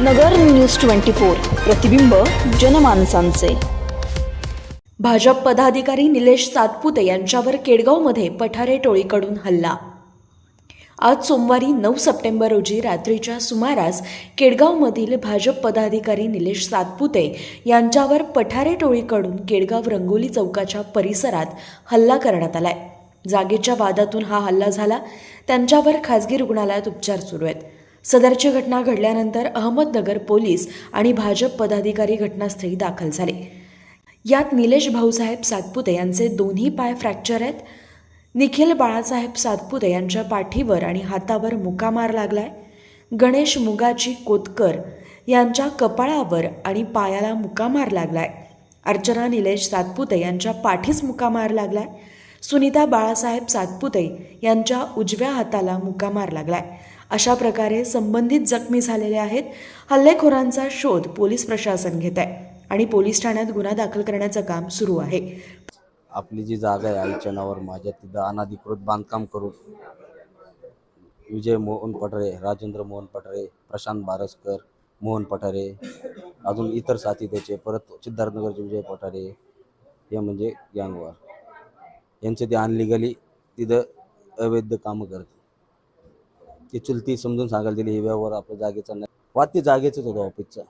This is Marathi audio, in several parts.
नगर न्यूज ट्वेंटी फोर प्रतिबिंब जनमानसांचे. भाजप पदाधिकारी निलेश सातपुते यांच्यावर केडगावमध्ये पठारे टोळीकडून हल्ला. आज सोमवारी नऊ सप्टेंबर रोजी रात्रीच्या सुमारास केडगावमधील भाजप पदाधिकारी निलेश सातपुते यांच्यावर पठारे टोळीकडून केडगाव रंगोली चौकाच्या परिसरात हल्ला करण्यात आलाय. जागेच्या वादातून हा हल्ला झाला. त्यांच्यावर खासगी रुग्णालयात उपचार सुरू आहेत. सदरची घटना घडल्यानंतर अहमदनगर पोलीस आणि भाजप पदाधिकारी घटनास्थळी दाखल झाले. यात निलेश भाऊसाहेब सातपुते यांचे दोन्ही पाय फ्रॅक्चर आहेत. निखिल बाळासाहेब सातपुते यांच्या पाठीवर आणि हातावर मुकामार लागलाय. गणेश मुगाची कोतकर यांच्या कपाळावर आणि पायाला मुकामार लागलाय. अर्चना निलेश सातपुते यांच्या पाठीस मुकामार लागलाय. सुनीता बाळासाहेब सातपुते यांच्या उजव्या हाताला मुकामार लागलाय. अशा प्रकारे संबंधित जखमी झालेले आहेत. हल्लेखोरांचा शोध पोलीस प्रशासन घेत आहे आणि पोलीस ठाण्यात गुन्हा दाखल करण्याचं काम सुरू आहे. आपली जी जागा आहे आईच्या नावावर माझ्या तिथं अनाधिकृत बांधकाम करून विजय मोहन पठारे राजेंद्र मोहन पठारे प्रशांत बारसकर मोहन पठारे अजून इतर साथी त्याचे परत सिद्धार्थनगरचे विजय पठारे हे म्हणजे गँगवार यांचे ते अनलिगली तिथं अवैध कामं करते ती चुलती समजून सांगायला दिली हे व्यवहार आपल्या जागेचा नाही. वाद ते जागेचंच होतं ऑफिसचा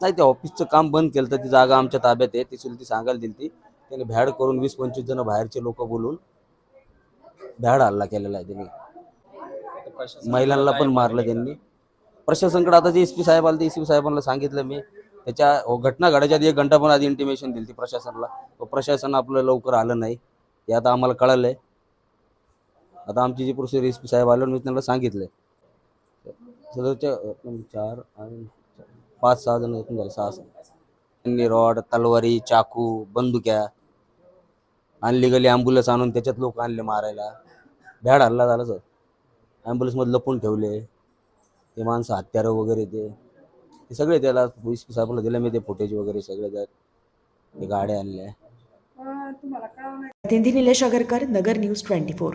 नाही ते ऑफिसचं काम बंद केलं तर ती जागा आमच्या ताब्यात आहे. ती चुलती सांगायला दिली ती. त्याने भ्याड करून वीस पंचवीस जण बाहेरचे लोक बोलून भ्याड हल्ला केलेला आहे त्यांनी. महिलांना पण मारलं त्यांनी. प्रशासनकडे आता जे एस पी साहेब आले एस पी साहेबांना सांगितलं मी. त्याच्या हो, घटना घडायच्या आधी एक घंटा पण आधी इंटिमेशन दिली ती प्रशासनाला. तो प्रशासन आपलं लवकर आलं नाही. हे आता आम्हाला कळालं आहे आता आमची जी प्रोसिजर एस पी साहेब आल्यावर मी त्यांना सांगितलं सदरच्या चार आणि पाच सहा जण एकूण झाले सहा सहा. त्यांनी रॉड तलवारी चाकू बंदुक्या आणली गेली ॲम्ब्युलन्स आणून त्याच्यात लोक आणले मारायला. भ्याड हल्ला झाला सर. ॲम्ब्युलन्समध्ये लपून ठेवले. ते माणसं हत्यारं वगैरे ते ते सगळे त्याला पोलीस साहेबला साहेबांना दिले. मी ते फुटेज वगैरे सगळे त्यात ते गाड्या आणल्या. प्रतिनिधी Nilesh Agarkar Nagar news twenty four.